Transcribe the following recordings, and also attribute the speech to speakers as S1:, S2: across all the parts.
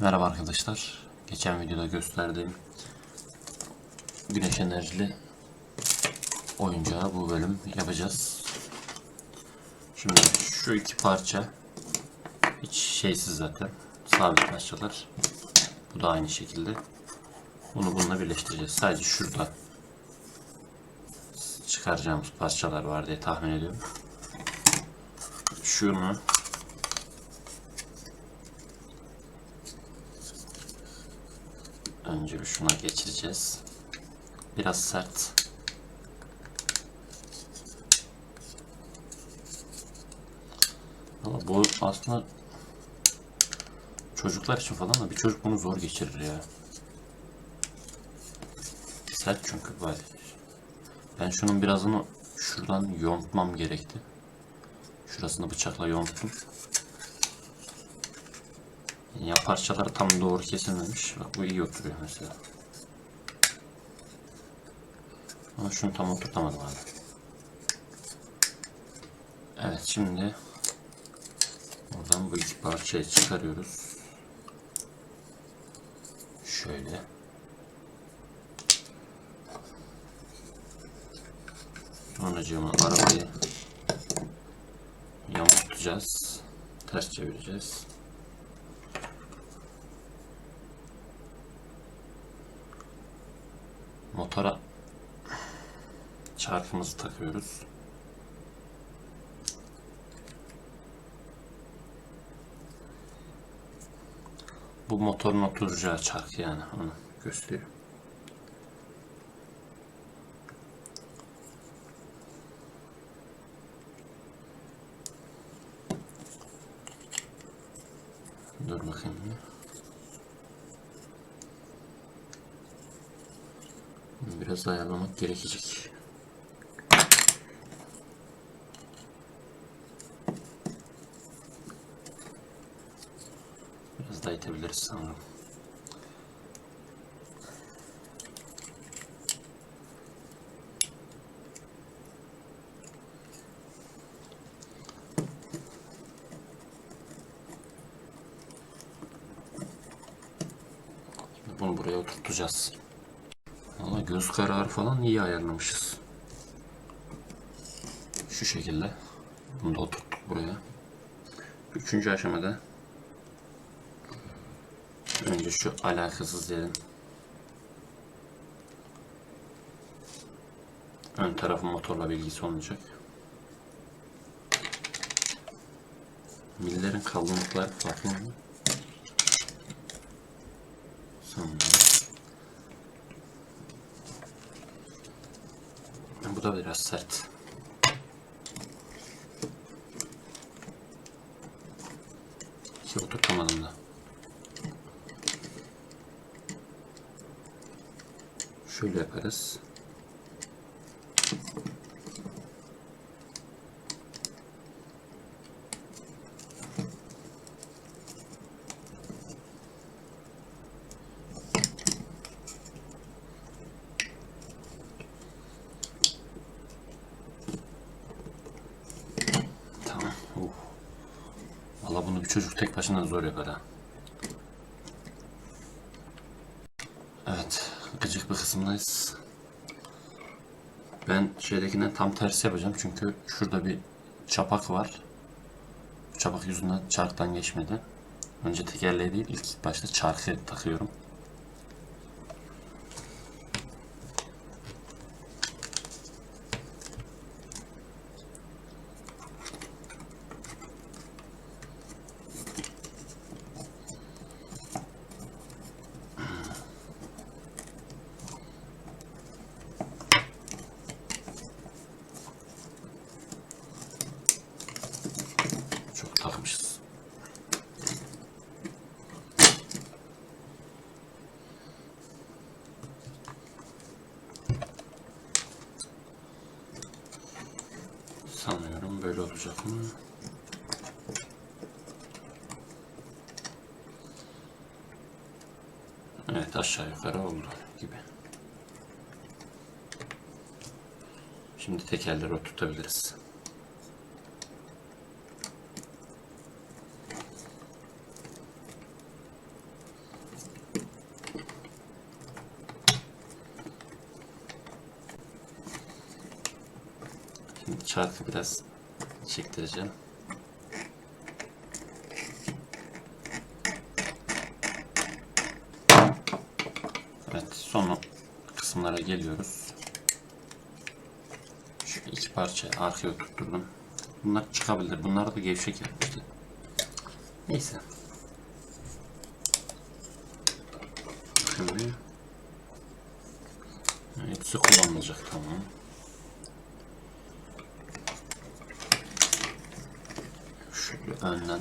S1: Merhaba arkadaşlar. Geçen videoda gösterdiğim güneş enerjili oyuncağı bu bölüm yapacağız. Şimdi şu iki parça hiç şeysiz zaten. Sabit parçalar. Bu da aynı şekilde. Bunu bununla birleştireceğiz. Sadece şurada çıkaracağımız parçalar var diye tahmin ediyorum. Şunu Önce bir şuna geçireceğiz. Biraz sert. Ama bu aslında çocuklar için falan da bir çocuk bunu zor geçirir ya. Sert çünkü böyle. Ben şunun birazını şuradan yontmam gerekti. Şurasını bıçakla yonttum. Ya parçaları tam doğru kesilmemiş. Bak bu iyi oturuyor mesela. Ama şunu tam oturtamadım abi. Evet şimdi buradan bu iki parçayı çıkarıyoruz. Şöyle. Sonracığıma arabayı yan tutacağız. Ters çevireceğiz. Motora çarkımızı takıyoruz. Bu motorun oturacağı çark yani onu gösteriyor. Dur bakayım. Biraz ayarlamak gerekecek. Biraz daha itebiliriz sanırım. Bunu buraya oturtacağız. Valla göz kararı falan iyi ayarlamışız. Şu şekilde. Bunu da oturttuk buraya. Üçüncü aşamada önce şu alakasız yerin ön tarafı motorla bilgisi olacak. Millerin kalınlıkları farklı mı? Sanmıyorum. Bu da biraz sert. Hiç oturtamadım da. Şöyle yaparız. Tamam. Uh. Valla bunu bir çocuk tek başına zor yapar ha. Evet. Gıcık bir kısımdayız. Ben şeydekinden tam tersi yapacağım. Çünkü şurada bir çapak var. Bu çapak yüzünden çarktan geçmedi. Önce tekerleği değil ilk başta çarkı takıyorum. böyle olacak mı? Evet aşağı yukarı oldu gibi. Şimdi tekerleri oturtabiliriz. Şimdi çarkı biraz çektireceğim. Evet son kısımlara geliyoruz. Şu iki parça arkaya tutturdum. Bunlar çıkabilir. Bunlar da gevşek yapmıştı. Neyse. Şimdi hepsi kullanılacak tamam. Şöyle önden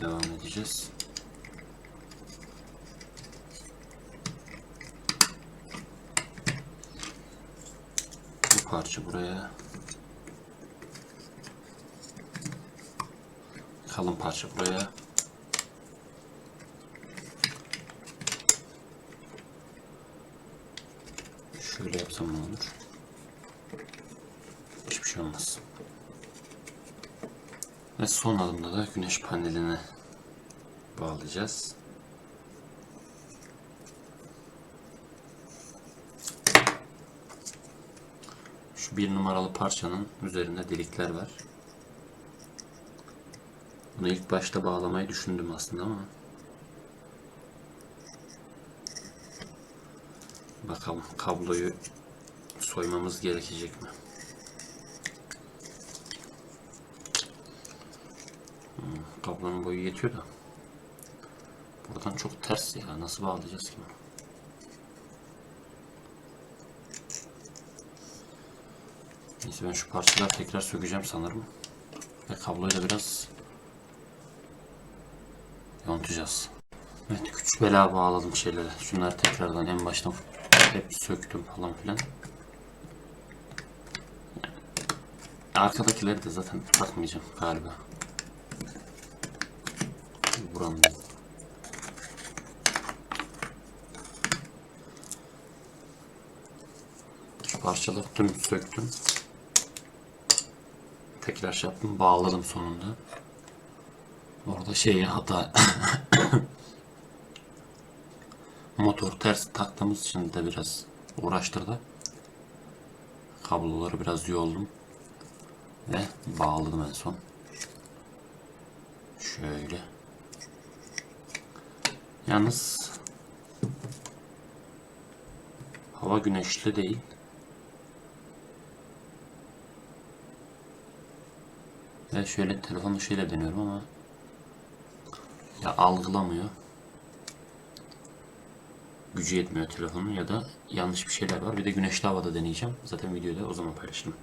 S1: devam edeceğiz. Bu parça buraya. Kalın parça buraya. Şöyle yapsam ne olur? Hiçbir şey olmaz. Ve son adımda da güneş paneline bağlayacağız. Şu bir numaralı parçanın üzerinde delikler var. Bunu ilk başta bağlamayı düşündüm aslında ama bakalım kabloyu soymamız gerekecek mi? Kablonun boyu yetiyor da buradan çok ters ya nasıl bağlayacağız ki? bunu? Neyse ben şu parçaları tekrar sökeceğim sanırım. Ve kabloyu da biraz yontacağız. Evet küçük bela bağladım şeyleri. Şunları tekrardan en baştan hep söktüm falan filan. Arkadakileri de zaten takmayacağım galiba. Buranın Şu parçaları tüm söktüm. Tekrar şey yaptım. Bağladım sonunda. Orada şey hata motor ters taktığımız için de biraz uğraştırdı. Kabloları biraz yoldum. Ve bağladım en son. Şöyle. Yalnız hava güneşli değil. Ve şöyle telefonu şöyle deniyorum ama ya algılamıyor. Gücü yetmiyor telefonun ya da yanlış bir şeyler var. Bir de güneşli havada deneyeceğim. Zaten videoda o zaman paylaşırım.